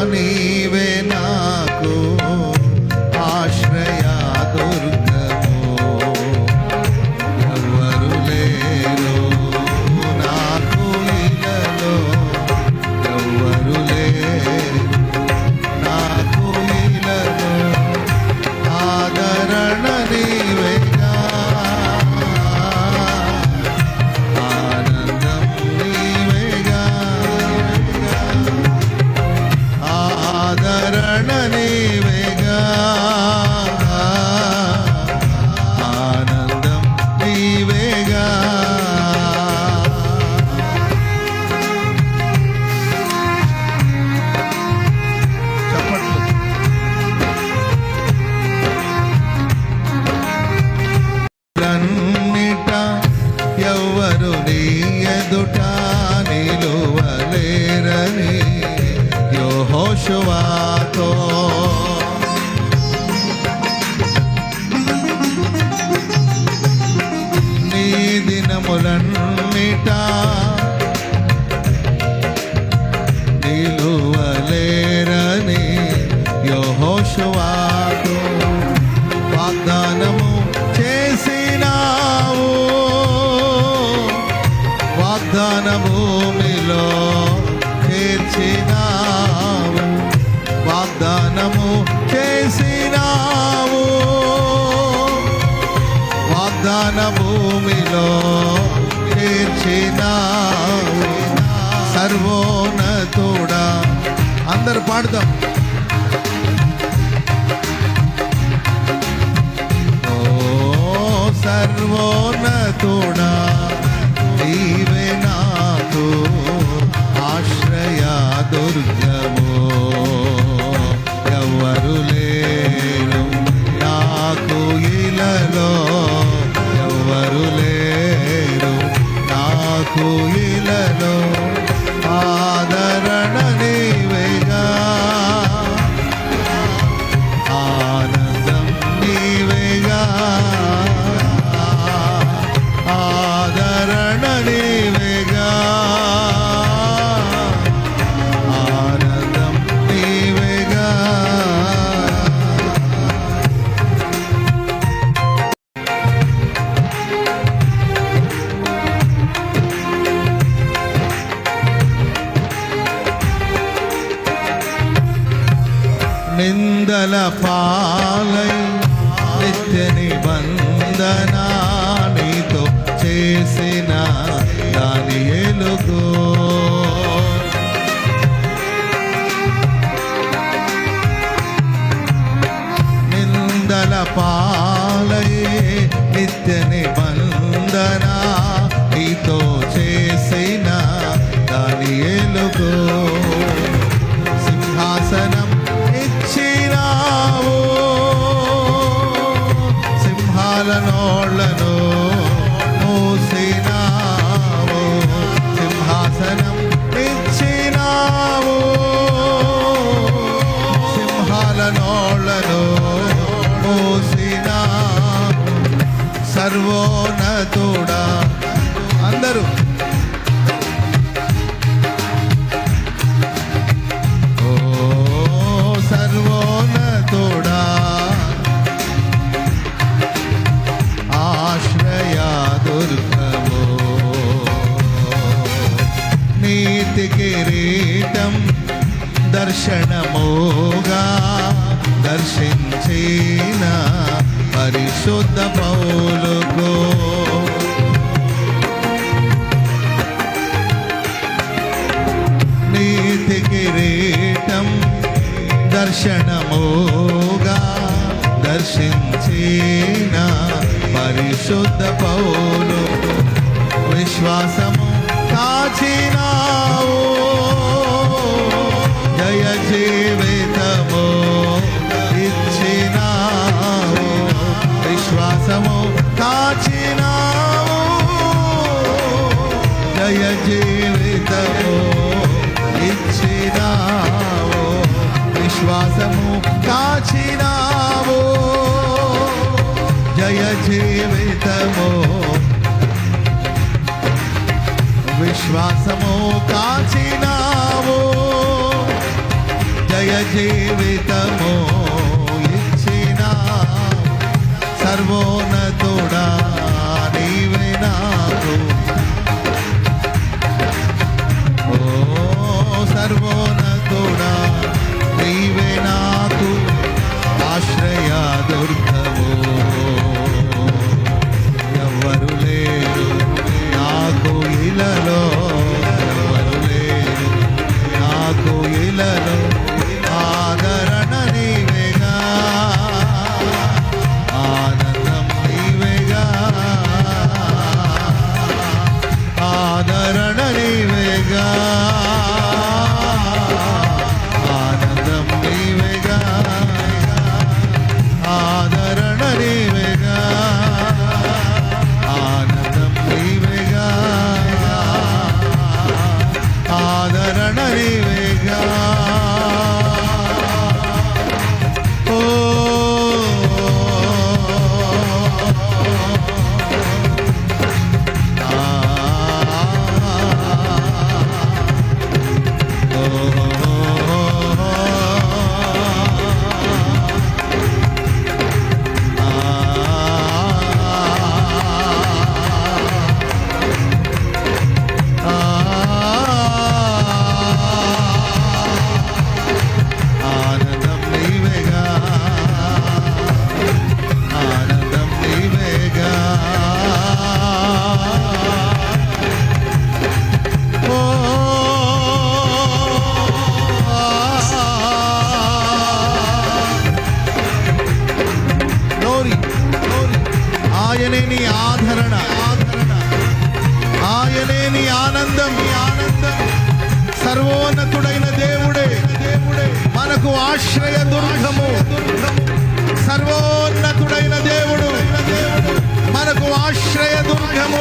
నీవే నిలువలేరని యోహోషువాతో నీ దినములన్నిట తోడా. అందరు పాడుదాం. ఓ సర్వోన్నతుడా నీవే నాకు ఆశ్రయ దుర్గము నిందల పాలై నిత్య నిబంధన నీతో చేసిన దాని ఎలుగో. నిందల పాలై నిత్య నిబంధనా నీతో చేసిన దాని ఎలుగో. సింహాసనం నీతి కిరీటం దర్శనముగా దర్శించిన పరిశుద్ధ పౌలుకో. నీతి కిరీటం దర్శనమోగా దర్శించిన పరిశుద్ధ పౌలు విశ్వాసము కాచినావు. జయ జీవితము ఇచ్చినావు. విశ్వాసము కాచినావు. జయ జీవితము ఇచ్చినావు. విశ్వాసము కాచినావు. విశ్వాసము కాచినావు. జయ జీవితము ఇచ్చిన సర్వోన్నతుడా నీవే నాకు. ఆనందం ఆనందం. సర్వోన్నతుడైన దేవుడే దేవుడే మనకు ఆశ్రయ దుర్గము. సర్వోన్నతుడైన దేవుడు మనకు ఆశ్రయ దుర్గము.